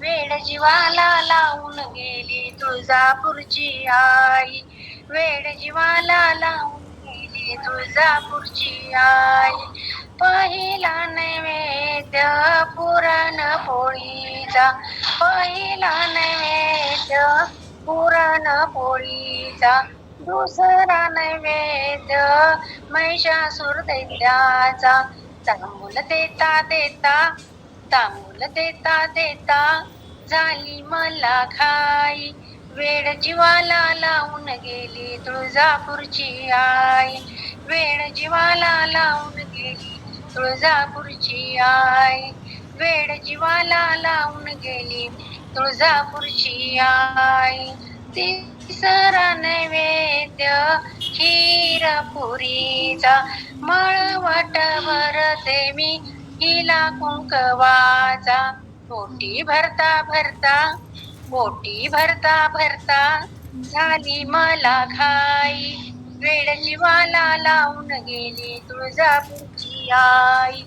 वेड जीवाला लावून गेली तुळजापूरची आई. वेड जीवाला लावून गेली तुळजापूरची आई. पहिला नैवेद्य पुरण पोळीचा पहिला नैवेद्य पुरण पोळीचा. दुसरा नैवेद्य महिषासूर दैत्याचा तांबूल देता देता तांबूल देता देता. झाली मला खाई. वेड जीवाला लावून गेली तुळजापूरची आई. वेड जीवाला लावून गेली तुळजापूरची आई. वेड जीवाला लावून गेली तुळजापूरची आई. तिसरा नैवेद्य खीर पुरीचा मळवट भरते मी हिला कुंकवाचा बोटी भरता भरता बोटी भरता भरता झाली मला खाई. वेळ जीवाला लावून गेली तुळजापूरची आई.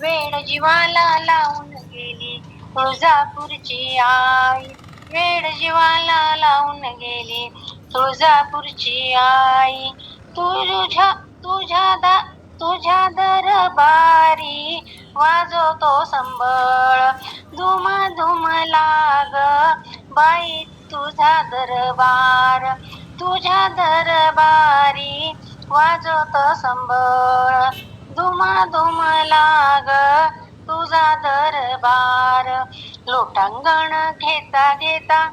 वेळ जीवाला लावून गेली तुळजापूरची आई. वेळ जीवाला लावून गेली तुळजापूरची आई. तुझ्या तुझ्या दा तुझ्या दरबारी बाई तुझा दरबार तुझ्या दरबारी वाजवतो संबळ. धुमा धुम लाग तुझा दरबार. लोटांगण घेता घेता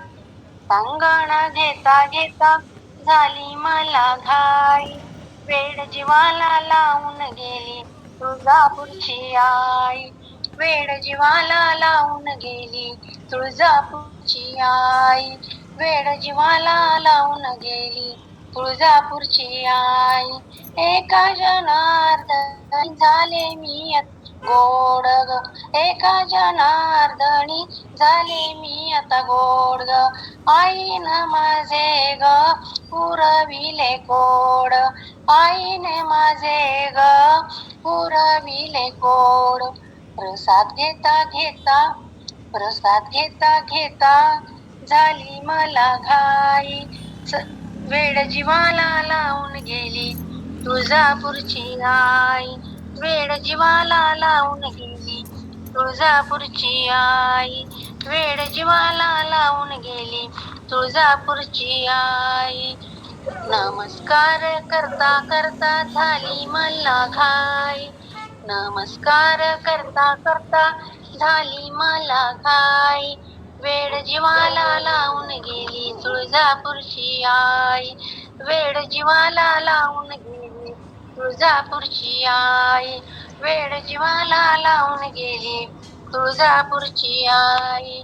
टांगण घेता घेता झाली मला घाई. वेड जीवाला लावून गेली तुळजापूरची आई. वेड जीवाला लावून गेली तुळजापूरची आई. वेड जीवाला लावून गेली तुळजापूरची आई. एका जनार्दन झाले मी गोड ग. एका जनार्दनी झाले मी आता गोड ग. आईन माझे ग पुरविले कोड. आईने माझे ग पुरविले कोड. प्रसाद घेता घेता प्रसाद घेता घेता झाली मला घाई. स- वेड जीवाला लावून गेली तुळजापूरची आई. वेड जीवाला लावून गेली तुळजापूरची आई. वेड जीवाला लावून गेली तुळजापूरची आई. नमस्कार करता करता झाली मला घाई. नमस्कार करता करता झाली मला घाई वेड जीवाला लावून गेली तुळजापूरची आई. वेड जीवाला लावून गेली तुळजापूरची आई. वेड जीवाला लावून गेली तुळजापूरची आई.